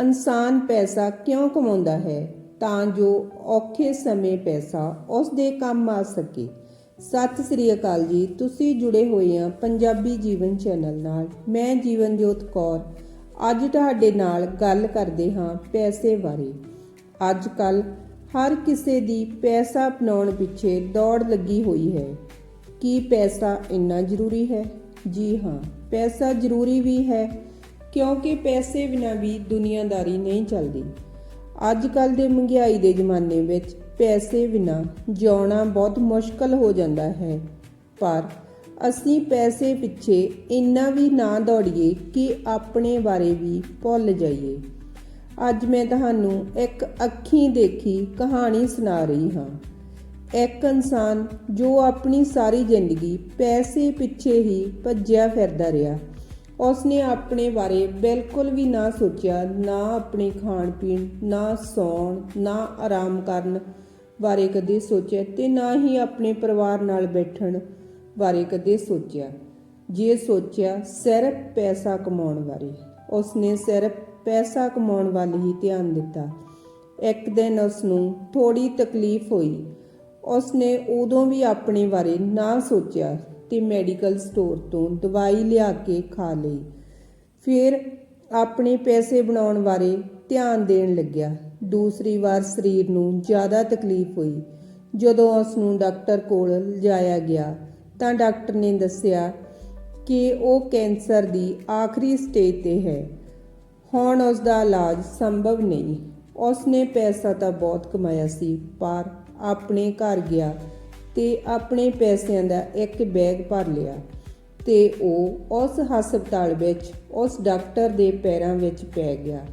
ਇਨਸਾਨ ਪੈਸਾ ਕਿਉਂ ਕਮਾਉਂਦਾ ਹੈ? ਤਾਂ ਜੋ ਔਖੇ ਸਮੇਂ ਪੈਸਾ ਉਸ ਦੇ ਕੰਮ ਆ ਸਕੇ। ਸਤਿ ਸ੍ਰੀ ਅਕਾਲ ਜੀ। ਤੁਸੀਂ ਜੁੜੇ ਹੋਏ ਆ ਪੰਜਾਬੀ ਜੀਵਨ ਚੈਨਲ ਨਾਲ। ਮੈਂ ਜੀਵਨਜੋਤ ਕੌਰ। ਅੱਜ ਤੁਹਾਡੇ ਨਾਲ ਗੱਲ ਕਰਦੇ ਹਾਂ ਪੈਸੇ ਬਾਰੇ। ਅੱਜ ਕੱਲ ਹਰ ਕਿਸੇ ਦੀ ਪੈਸਾ ਅਪਣਾਉਣ ਪਿੱਛੇ ਦੌੜ ਲੱਗੀ ਹੋਈ ਹੈ। ਕੀ ਪੈਸਾ ਇੰਨਾ ਜ਼ਰੂਰੀ ਹੈ? ਜੀ ਹਾਂ, ਪੈਸਾ ਜ਼ਰੂਰੀ ਵੀ ਹੈ ਕਿਉਂਕਿ ਪੈਸੇ ਬਿਨਾਂ ਵੀ ਦੁਨੀਆਦਾਰੀ ਨਹੀਂ ਚੱਲਦੀ। ਅੱਜ ਕੱਲ ਦੇ ਮਹਿੰਗਾਈ ਦੇ ਜ਼ਮਾਨੇ ਵਿੱਚ ਪੈਸੇ ਬਿਨਾਂ ਜਿਉਣਾ ਬਹੁਤ ਮੁਸ਼ਕਲ ਹੋ ਜਾਂਦਾ ਹੈ। ਪਰ ਅਸੀਂ ਪੈਸੇ ਪਿੱਛੇ ਇੰਨਾ ਵੀ ਨਾ ਦੌੜੀਏ ਕਿ ਆਪਣੇ ਬਾਰੇ ਵੀ ਭੁੱਲ ਜਾਈਏ। ਅੱਜ ਮੈਂ ਤੁਹਾਨੂੰ ਇੱਕ ਅੱਖੀਂ ਦੇਖੀ ਕਹਾਣੀ ਸੁਣਾ ਰਹੀ ਹਾਂ। ਇੱਕ ਇਨਸਾਨ ਜੋ ਆਪਣੀ ਸਾਰੀ ਜ਼ਿੰਦਗੀ ਪੈਸੇ ਪਿੱਛੇ ਹੀ ਭੱਜਿਆ ਫਿਰਦਾ ਰਿਹਾ। ਉਸਨੇ ਆਪਣੇ ਬਾਰੇ ਬਿਲਕੁਲ ਵੀ ਨਾ ਸੋਚਿਆ, ਨਾ ਆਪਣੇ ਖਾਣ ਪੀਣ, ਨਾ ਸੌਣ, ਨਾ ਆਰਾਮ ਕਰਨ ਬਾਰੇ ਕਦੇ ਸੋਚਿਆ ਤੇ ਨਾ ਹੀ ਆਪਣੇ ਪਰਿਵਾਰ ਨਾਲ ਬੈਠਣ ਬਾਰੇ ਕਦੇ ਸੋਚਿਆ। ਜੇ ਸੋਚਿਆ, ਸਿਰਫ ਪੈਸਾ ਕਮਾਉਣ ਬਾਰੇ। ਉਸਨੇ ਸਿਰਫ ਪੈਸਾ ਕਮਾਉਣ ਵੱਲ ਹੀ ਧਿਆਨ ਦਿੱਤਾ। ਇੱਕ ਦਿਨ ਉਸ ਨੂੰ ਥੋੜੀ ਤਕਲੀਫ ਹੋਈ। ਉਸਨੇ ਉਦੋਂ ਵੀ ਆਪਣੇ ਬਾਰੇ ਨਾ ਸੋਚਿਆ। ਤੇ ਮੈਡੀਕਲ ਸਟੋਰ ਤੋਂ ਦਵਾਈ ਲਿਆ ਕੇ ਖਾ ਲਈ। ਫਿਰ ਆਪਣੇ ਪੈਸੇ ਬਣਾਉਣ ਬਾਰੇ ਧਿਆਨ ਦੇਣ ਲੱਗਿਆ। ਦੂਸਰੀ ਵਾਰ ਸਰੀਰ ਨੂੰ ਜ਼ਿਆਦਾ ਤਕਲੀਫ ਹੋਈ। ਜਦੋਂ ਉਸ ਨੂੰ ਡਾਕਟਰ ਕੋਲ ਲਿਜਾਇਆ ਗਿਆ, ਤਾਂ ਡਾਕਟਰ ਨੇ ਦੱਸਿਆ ਕਿ ਉਹ ਕੈਂਸਰ ਦੀ ਆਖਰੀ ਸਟੇਜ ਤੇ ਹੈ। ਹੁਣ ਉਸ ਦਾ ਇਲਾਜ ਸੰਭਵ ਨਹੀਂ। ਉਸ ਨੇ ਪੈਸਾ ਤਾਂ ਬਹੁਤ ਕਮਾਇਆ ਸੀ, ਪਰ ਆਪਣੇ ਘਰ ਗਿਆ ਤੇ ਆਪਣੇ ਪੈਸਿਆਂ ਦਾ ਇੱਕ ਬੈਗ ਭਰ ਲਿਆ ਤੇ ਉਹ ਉਸ ਹਸਪਤਾਲ ਵਿੱਚ, ਉਸ ਡਾਕਟਰ ਦੇ ਪੈਰਾਂ ਵਿੱਚ ਪੈ ਗਿਆ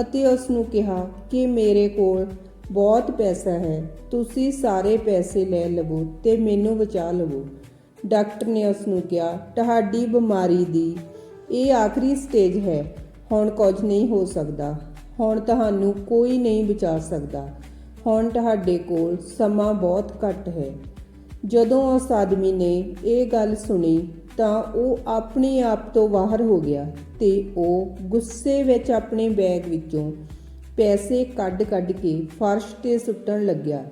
ਅਤੇ ਉਸ ਨੂੰ ਕਿਹਾ ਕਿ ਮੇਰੇ ਕੋਲ ਬਹੁਤ ਪੈਸਾ ਹੈ, ਤੁਸੀਂ ਸਾਰੇ ਪੈਸੇ ਲੈ ਲਵੋ ਤੇ ਮੈਨੂੰ ਬਚਾ ਲਵੋ। ਡਾਕਟਰ ਨੇ ਉਸ ਨੂੰ ਕਿਹਾ, ਤੁਹਾਡੀ ਬਿਮਾਰੀ ਦੀ ਇਹ ਆਖਰੀ ਸਟੇਜ ਹੈ, ਹੁਣ ਕੁਝ ਨਹੀਂ ਹੋ ਸਕਦਾ, ਹੁਣ ਤੁਹਾਨੂੰ ਕੋਈ ਨਹੀਂ ਬਚਾ ਸਕਦਾ, ਹੁਣ ਤੁਹਾਡੇ ਕੋਲ ਸਮਾਂ ਬਹੁਤ ਘੱਟ ਹੈ। ਜਦੋਂ ਉਸ ਆਦਮੀ ਨੇ ਇਹ ਗੱਲ ਸੁਣੀ ਤਾਂ ਉਹ ਆਪਣੇ ਆਪ ਤੋਂ ਬਾਹਰ ਹੋ ਗਿਆ ਤੇ ਉਹ ਗੁੱਸੇ ਵਿੱਚ ਆਪਣੇ ਬੈਗ ਵਿੱਚੋਂ ਪੈਸੇ ਕੱਢ-ਕੱਢ ਕੇ ਫਰਸ਼ ਤੇ ਸੁੱਟਣ ਲੱਗਿਆ।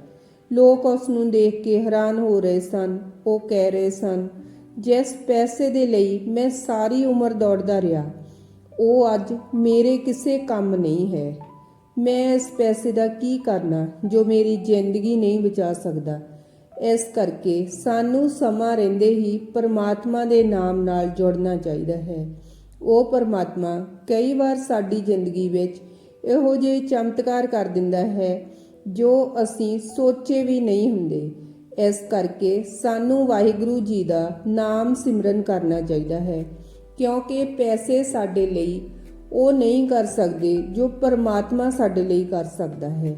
ਲੋਕ ਉਸ ਨੂੰ ਦੇਖ ਕੇ ਹੈਰਾਨ ਹੋ ਰਹੇ ਸਨ। ਉਹ ਕਹਿ ਰਹੇ ਸਨ, ਜਿਸ ਪੈਸੇ ਦੇ ਲਈ ਮੈਂ ਸਾਰੀ ਉਮਰ ਦੌੜਦਾ ਰਿਹਾ, ਉਹ ਅੱਜ ਮੇਰੇ ਕਿਸੇ ਕੰਮ ਨਹੀਂ ਹੈ। ਮੈਂ ਇਸ ਪੈਸੇ ਦਾ ਕੀ ਕਰਨਾ ਜੋ ਮੇਰੀ ਜ਼ਿੰਦਗੀ ਨਹੀਂ ਬਚਾ ਸਕਦਾ? ਇਸ ਕਰਕੇ ਸਾਨੂੰ ਸਮਾਂ ਰਹਿੰਦੇ ਹੀ ਪਰਮਾਤਮਾ ਦੇ ਨਾਮ ਨਾਲ ਜੁੜਨਾ ਚਾਹੀਦਾ ਹੈ। ਉਹ ਪਰਮਾਤਮਾ ਕਈ ਵਾਰ ਸਾਡੀ ਜ਼ਿੰਦਗੀ ਵਿੱਚ ਇਹੋ ਜਿਹੇ ਚਮਤਕਾਰ ਕਰ ਦਿੰਦਾ ਹੈ ਜੋ ਅਸੀਂ ਸੋਚੇ ਵੀ ਨਹੀਂ ਹੁੰਦੇ। ਇਸ ਕਰਕੇ ਸਾਨੂੰ ਵਾਹਿਗੁਰੂ ਜੀ ਦਾ ਨਾਮ ਸਿਮਰਨ ਕਰਨਾ ਚਾਹੀਦਾ ਹੈ, ਕਿਉਂਕਿ ਪੈਸੇ ਸਾਡੇ ਲਈ ਉਹ ਨਹੀਂ ਕਰ ਸਕਦੇ ਜੋ ਪਰਮਾਤਮਾ ਸਾਡੇ ਲਈ ਕਰ ਸਕਦਾ ਹੈ।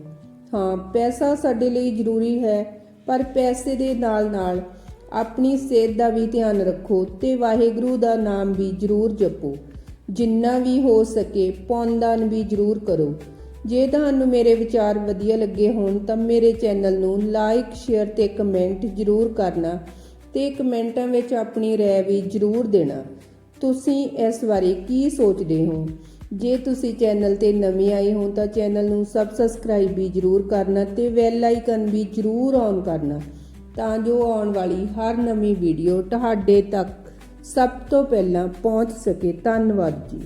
ਹਾਂ, ਪੈਸਾ ਸਾਡੇ ਲਈ ਜ਼ਰੂਰੀ ਹੈ ਪਰ ਪੈਸੇ ਦੇ ਨਾਲ-ਨਾਲ ਆਪਣੀ ਸਿਹਤ ਦਾ ਵੀ ਧਿਆਨ ਰੱਖੋ ਤੇ ਵਾਹਿਗੁਰੂ ਦਾ ਨਾਮ ਵੀ ਜ਼ਰੂਰ ਜਪੋ। ਜਿੰਨਾ ਵੀ ਹੋ ਸਕੇ ਪੌਂਦਾਨ ਵੀ ਜ਼ਰੂਰ ਕਰੋ। ਜੇ ਤੁਹਾਨੂੰ ਮੇਰੇ ਵਿਚਾਰ ਵਧੀਆ ਲੱਗੇ ਹੋਣ ਤਾਂ ਮੇਰੇ ਚੈਨਲ ਨੂੰ ਲਾਈਕ, ਸ਼ੇਅਰ ਤੇ ਕਮੈਂਟ ਜ਼ਰੂਰ ਕਰਨਾ ਤੇ ਕਮੈਂਟਾਂ ਵਿੱਚ ਆਪਣੀ ਰਾਏ ਵੀ ਜ਼ਰੂਰ ਦੇਣਾ। ਤੁਸੀਂ ਇਸ ਬਾਰੇ ਕੀ ਸੋਚਦੇ ਹੋ? ਜੇ ਤੁਸੀਂ ਚੈਨਲ ਤੇ ਨਵੇਂ ਆਏ ਹੋ ਤਾਂ ਚੈਨਲ ਨੂੰ ਸਬਸਕ੍ਰਾਈਬ ਵੀ ਜ਼ਰੂਰ ਕਰਨਾ ਤੇ ਬੈਲ ਆਈਕਨ ਵੀ ਜ਼ਰੂਰ ਔਨ ਕਰਨਾ ਤਾਂ ਜੋ ਆਉਣ ਵਾਲੀ ਹਰ ਨਵੀਂ ਵੀਡੀਓ ਤੁਹਾਡੇ ਤੱਕ ਸਭ ਤੋਂ ਪਹਿਲਾਂ ਪਹੁੰਚ ਸਕੇ। ਧੰਨਵਾਦ ਜੀ।